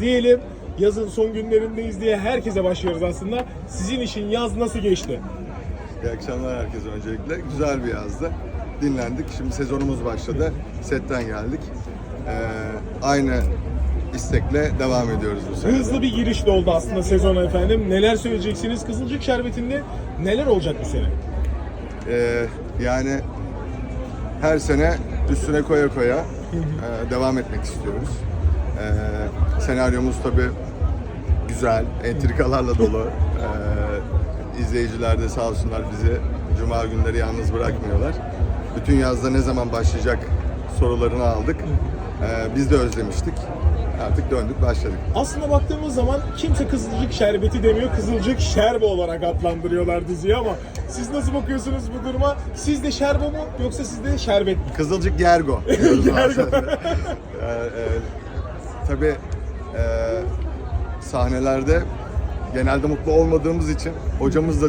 Diyelim yazın son günlerindeyiz diye herkese başlıyoruz aslında. Sizin için yaz nasıl geçti? İyi akşamlar herkese öncelikle. Güzel bir yazdı. Dinlendik. Şimdi sezonumuz başladı. Setten geldik. Ee, aynı istekle devam ediyoruz bu sene. Hızlı bir giriş de oldu aslında sezona efendim. Neler söyleyeceksiniz? Kızılcık Şerbeti'nde neler olacak bu sene? Ee, yani her sene üstüne koya koya e, devam etmek istiyoruz. Senaryomuz tabi güzel, entrikalarla dolu. Ee, izleyiciler de sağ olsunlar bizi cuma günleri yalnız bırakmıyorlar. Bütün yazda ne zaman başlayacak sorularını aldık. Ee, biz de özlemiştik. Artık döndük, başladık. Aslında baktığımız zaman kimse Kızılcık Şerbeti demiyor, Kızılcık Şerbe olarak adlandırıyorlar diziyi ama siz nasıl bakıyorsunuz bu duruma? Siz de Şerbo mu yoksa siz de Şerbet mi? Kızılcık Gergo. Gergo. Ee, e, tabii sahnelerde genelde mutlu olmadığımız için hocamız da diyor